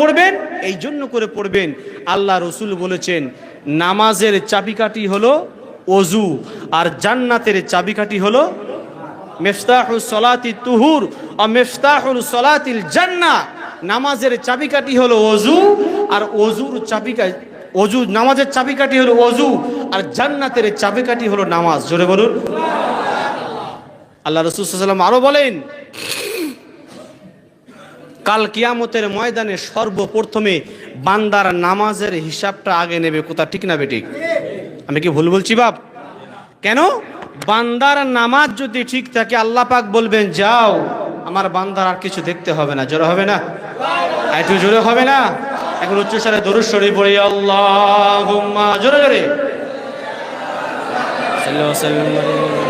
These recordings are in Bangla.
পড়বেন, এই জন্য করে পড়বেন। আল্লাহ রসুল বলেছেন, নামাজের চাবিকাঠি হলো অজু আর জান্নাতের চাবিকাঠি হলো মেফতাহুল সলাতি তুহুর ও মেফতাহুল সলাতিল জান্না। নামাজের চাবিকাঠি হলো অজু আর অজুর চাবিকা অজু নামাজের চাবিকাঠি হলো অজু আর জান্নাতের চাবিকাঠি হলো নামাজ। জোরে বলুন। আল্লাহ রসুল সাল্লাম আরও বলেন কাল কিয়ামতের ময়দানে সর্বপ্রথমে বান্দার নামাজের হিসাবটা আগে নেবে। কোথা, ঠিক না বেঠিক? আমি কি ভুল বলছি বাপ? কেন? বান্দার নামাজ যদি ঠিক থাকে, আল্লাহ পাক বলবেন, যাও, আমার বান্দার আর কিছু দেখতে হবে না। জোরে হবে না? একটু জোরে হবে না? এখন উচ্চস্বরে দরুদ শরীফ পড়ি আল্লাহ জোরে জোরে। সাল্লাল্লাহু আলাইহি ওয়াসাল্লাম মুহাম্মদ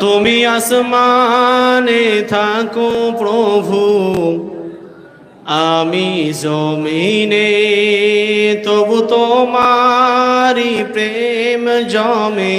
তুমি আসমানে থাকো প্রভু আমি জমিনে তবু তোমারি প্রেম জমে।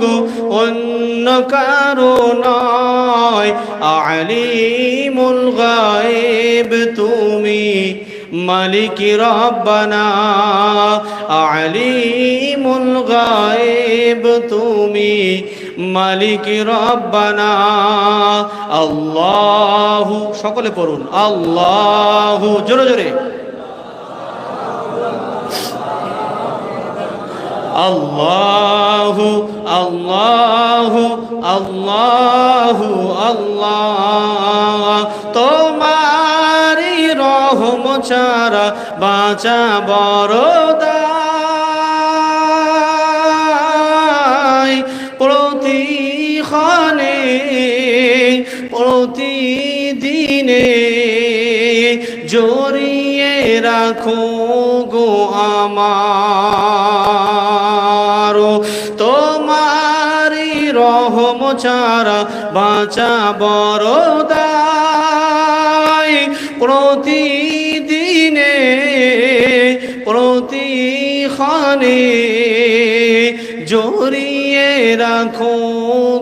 গো, অন্য কারও নয়। আলিমুল গায়েব তুমি মালিক রব্বানা। আলিমুল গায়েব তুমি মালিক রব্বানা। আল্লাহু, সকলে পড়ুন, আল্লাহু, জোরে জোরে। আল্লাহু আল্লাহু আল্লাহু আল্লাহ। তোমারি রহম ছাড়া বাঁচা বড়দাই প্রতিক্ষণে প্রতিদিনে জড়িয়ে রাখো গো আমার। রহম বাঁচা বড়দাই প্রতিদিনে প্রতিক্ষণে জড়িয়ে রাখো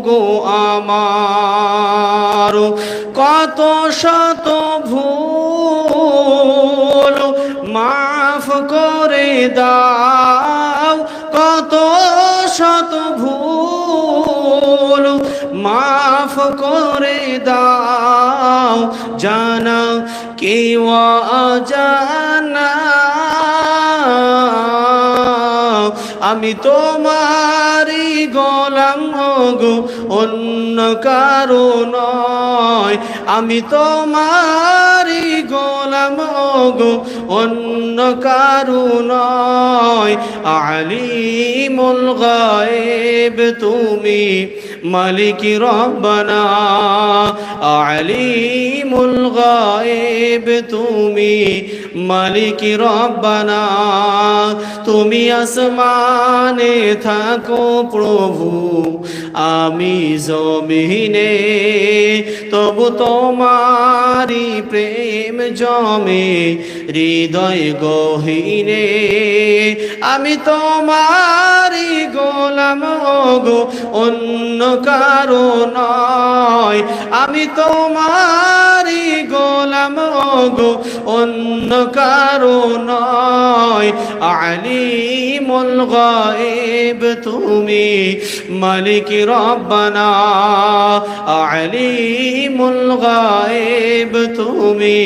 গো আমার। কত শত ভুল মাফ করে দাও। মাফ করে দাও, জানা কেউ জানা আমি তোমারি গোলাম গো অন্য কারও নয়। আমি তোমারি গোলাম গো অন্য কারও নয়। আলিমুল গায়েব, তুমি মালিক রব্বানা। আলিমুল গায়েব, তুমি মালিক রব্বানা। তুমি আসমানে থাকো প্রভু, আমি জমিনে। তবু তোমারি প্রেম জমে, হৃদয় গহীনে। আমি তোমারি গোলাম গো অন্য কারও নয়। আমি তোমারি গোলাম গো অন্য কারও নয়। আলিমুল গায়েব তুমি, মালিক রব্বানা। আলিমুল গায়েব তুমি,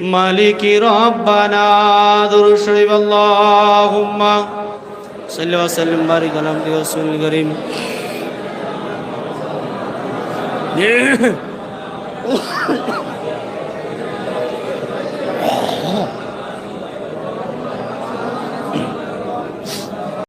মালিক রব্বানা। দুরূদ শরীফ, আল্লাহুম্মা। সাল্লিম বারিক কারীম